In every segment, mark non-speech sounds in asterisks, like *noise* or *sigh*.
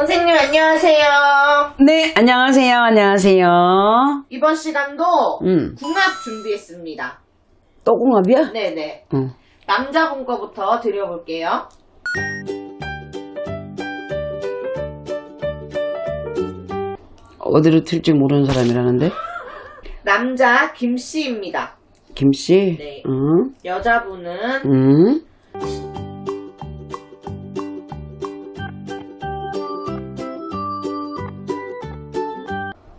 선생님 안녕하세요. 네, 안녕하세요. 안녕하세요. 이번 시간도 음. 궁합 준비했습니다. 또 궁합이야? 네네. 응. 남자분 거부터 드려볼게요. 어디로 튈지 모르는 사람이라는데? 남자 김씨입니다. 김씨? 네. 응? 여자분은 응?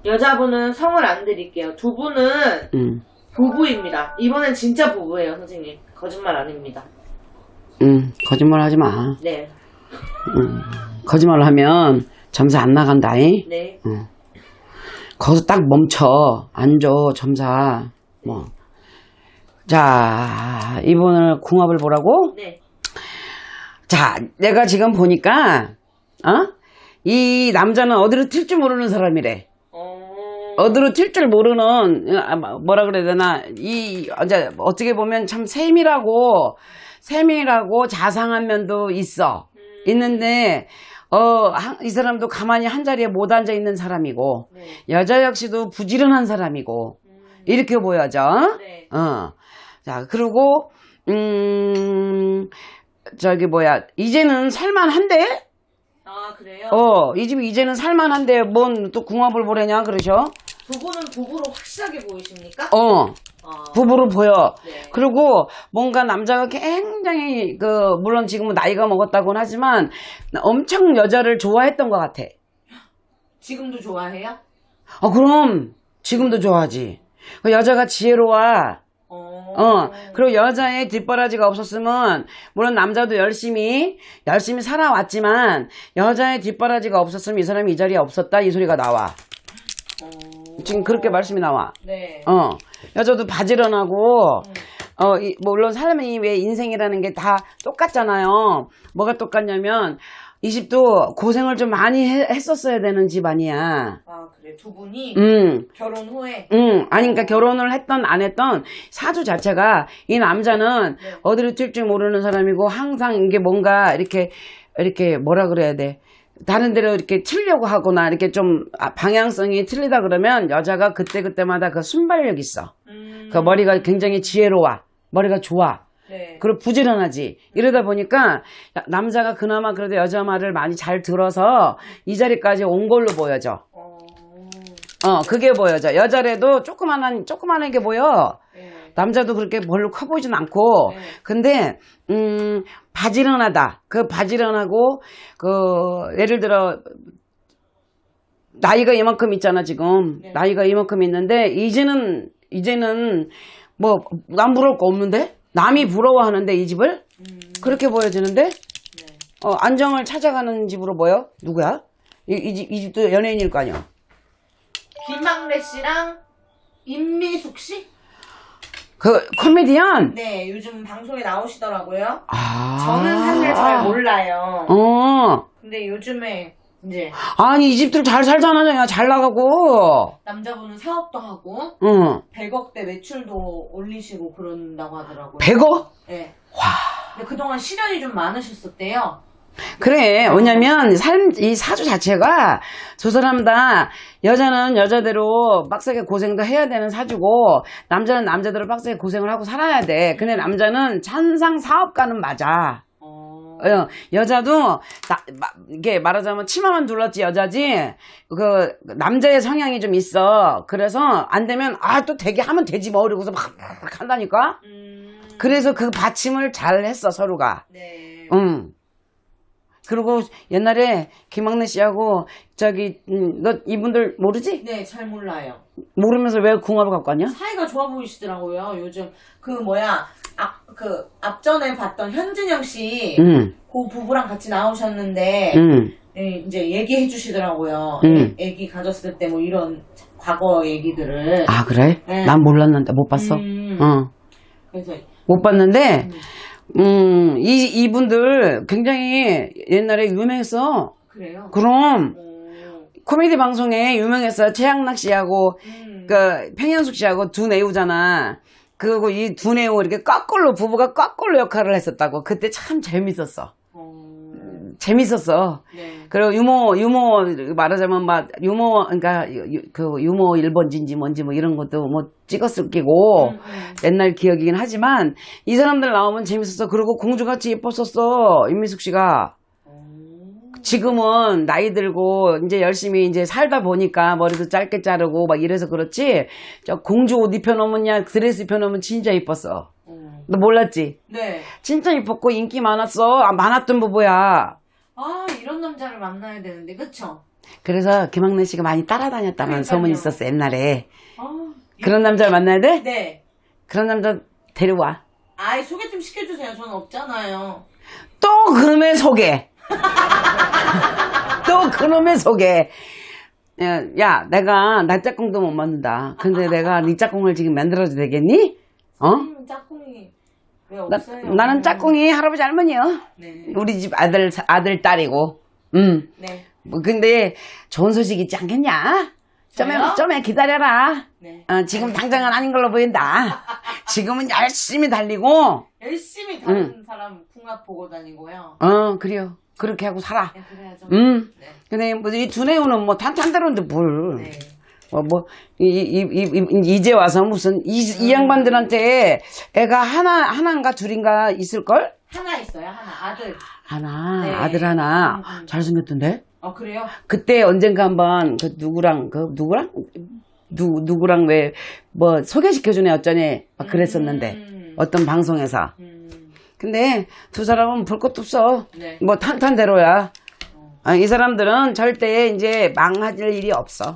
여자분은 성을 안 드릴게요. 두 분은 응. 부부입니다. 이번엔 진짜 부부예요, 선생님. 거짓말 아닙니다. 응. 거짓말 하지 마. 네. 거짓말 하면 점수 안 나간다잉? 네. 응. 거기서 딱 멈춰. 앉아, 점사. 뭐. 자, 이분을 궁합을 보라고? 네. 자, 내가 지금 보니까, 어? 이 남자는 어디로 튈 줄 모르는 사람이래. 어... 어디로 튈 줄 모르는 아, 뭐라 그래야 되나 이 이제 어떻게 보면 참 세밀하고 세밀하고 자상한 면도 있어 음. 있는데 어 이 사람도 가만히 한 자리에 못 앉아 있는 사람이고 네. 여자 역시도 부지런한 사람이고 음. 이렇게 보여져 네. 어자 그리고 음 저기 뭐야 이제는 살만한데 아, 그래요? 어이 집이 이제는 살만한데 뭔 또 궁합을 보래냐 그러셔 두 분은 부부로 확실하게 보이십니까? 어 어. 부부로 보여. 네. 그리고 뭔가 남자가 굉장히 그 물론 지금은 나이가 먹었다고는 하지만 엄청 여자를 좋아했던 것 같아. 지금도 좋아해요? 어 그럼 지금도 좋아하지. 그 여자가 지혜로워. 어. 어 그리고 여자의 뒷바라지가 없었으면 물론 남자도 열심히 열심히 살아왔지만 여자의 뒷바라지가 없었으면 이 사람이 이 자리에 없었다 이 소리가 나와. 어. 지금 그렇게 말씀이 나와. 네. 어 여자도 바지런하고 어, 이- 물론 사람이 왜 인생이라는 게 다 똑같잖아요. 뭐가 똑같냐면 이 집도 고생을 좀 많이 해- 했었어야 되는 집 아니야. 아, 그래. 두 분이 음, 결혼 후에 음. 아니, 그러니까 결혼을 했던, 안 했던 사주 자체가 이 남자는 네. 어디로 튈줄 모르는 사람이고 항상 이게 뭔가 이렇게, 이렇게 뭐라 그래야 돼. 다른 데로 이렇게 틀려고 하거나 이렇게 좀 아, 방향성이 틀리다 그러면 여자가 그때그때마다 그 순발력 있어. 음. 그 머리가 굉장히 지혜로워. 머리가 좋아. 네. 그리고 부지런하지. 이러다 보니까 야- 남자가 그나마 그래도 여자 말을 많이 잘 들어서 이 자리까지 온 걸로 보여져. 어. 어, 그게 보여져. 여자래도 조그만한, 조그만한 게 보여. 네. 남자도 그렇게 별로 커 보이진 않고. 네. 근데, 음, 바지런하다. 그 바지런하고, 그, 예를 들어, 나이가 이만큼 있잖아, 지금. 네. 나이가 이만큼 있는데, 이제는, 이제는, 뭐, 남 부러울 거 없는데? 남이 부러워하는데, 이 집을? 음. 그렇게 보여지는데? 네. 어, 안정을 찾아가는 집으로 보여? 누구야? 이, 이 집, 이 집도 연예인일 거 아니야? 김학래 씨랑 임미숙 씨? 그, 코미디언? 네, 요즘 방송에 나오시더라고요. 아. 저는 사실 잘 몰라요. 어. 근데 요즘에 이제 아니, 이 집들 잘 살잖아. 야, 잘 나가고. 남자분은 사업도 하고 응. 100억대 매출도 올리시고 그런다고 하더라고요. 100억? 네. 와. 근데 그동안 시련이 좀 많으셨었대요. 그래. 왜냐면, 삶, 이 사주 자체가 두 사람 다, 여자는 여자대로 빡세게 고생도 해야 되는 사주고, 남자는 남자대로 빡세게 고생을 하고 살아야 돼. 근데 남자는 찬상 사업가는 맞아. 어. 어, 여자도 나, 마, 이게 말하자면 치마만 둘렀지 여자지 그 남자의 성향이 좀 있어 그래서 안 되면 아 또 되게 하면 되지 뭐 이러고서 막, 막 한다니까 음. 그래서 그 받침을 잘 했어 서로가 네. 응 그리고 옛날에 김학래 씨하고 저기 음, 너 이분들 모르지 네, 잘 몰라요. 모르면서 왜 궁합을 갖고 왔냐 사이가 좋아 보이시더라고요. 요즘 그 뭐야 앞 그 앞전에 봤던 현진영 씨, 응그 부부랑 같이 나오셨는데 응. 예, 이제 얘기해 주시더라고요. 음. 애, 기 가졌을 때 뭐 이런 과거 얘기들을. 아 그래 네. 난 몰랐는데 못 봤어 음. 어. 그래서 못 봤는데, 음, 이, 이분들 굉장히 옛날에 유명했어. 그래요. 그럼, 어, 코미디 방송에 유명했어. 최양락 씨하고, 음. 그, 평현숙 씨하고 두 내우잖아. 그리고 이 두 내우 이렇게 거꾸로, 부부가 거꾸로 역할을 했었다고. 그때 참 재밌었어. 어, 재밌었어. 네. 그리고 유머, 유머, 말하자면 막, 유머, 그러니까, 유- 그 유머 1번지인지 뭔지 뭐 이런 것도 뭐 찍었을 끼고, 음, 음. 옛날 기억이긴 하지만, 이 사람들 나오면 재밌었어. 그리고 공주같이 예뻤었어. 임미숙 씨가. 지금은 나이 들고, 이제 열심히 이제 살다 보니까 머리도 짧게 자르고 막 이래서 그렇지, 저 공주 옷 입혀놓으면, 드레스 입혀놓으면 진짜 예뻤어. 음. 너 몰랐지? 네. 진짜 예뻤고 인기 많았어. 아, 많았던 부부야. 아 이런 남자를 만나야 되는데 그쵸? 그래서 김학래 씨가 많이 따라다녔다는. 소문이 있었어 옛날에 아, 그런 남자를 만나야 돼? 네. 그런 남자 데려와 아이 소개 좀 시켜주세요. 저는 없잖아요. 또 그놈의 소개 *laughs* 또 그놈의 소개 야, 야, 내가 나 짝꿍도 못 만든다 근데 내가 네 짝꿍을 지금 만들어도 되겠니? 어? 선생님 짝꿍이 왜 나? 나는 짝꿍이 할아버지 할머니야 네. 우리 집 아들 아들 딸이고 음. 네. 뭐 근데 좋은 소식 있지 않겠냐? 좀에 저요? 좀에 기다려라. 네. 어, 지금 당장은 아닌 걸로 보인다. *laughs* 지금은 열심히 달리고, 열심히 다른 사람 궁합 보고 다니고요. 어, 그래요. 그렇게 하고 살아. 네, 그래야죠. 음. 네. 근데 뭐이 두뇌우는 뭐 탄탄대로인데 뭘. 네. 뭐, 뭐, 이, 이, 이, 이, 이제 와서 무슨, 이, 이 양반들한테 애가 하나, 하나인가 둘인가 있을걸? 하나 있어요. 하나 아들. 하나, 네. 아들 하나. 음, 음. 잘생겼던데? 어 그래요? 그때 언젠가 한번 그 누구랑 그 누구랑 누 누구랑 왜 뭐 소개시켜주네 어쩌네 막 그랬었는데 음. 어떤 방송에서 음. 근데 두 사람은 볼 것도 없어 네. 뭐 탄탄대로야 아, 이 사람들은 절대 이제 망할 일이 없어 어,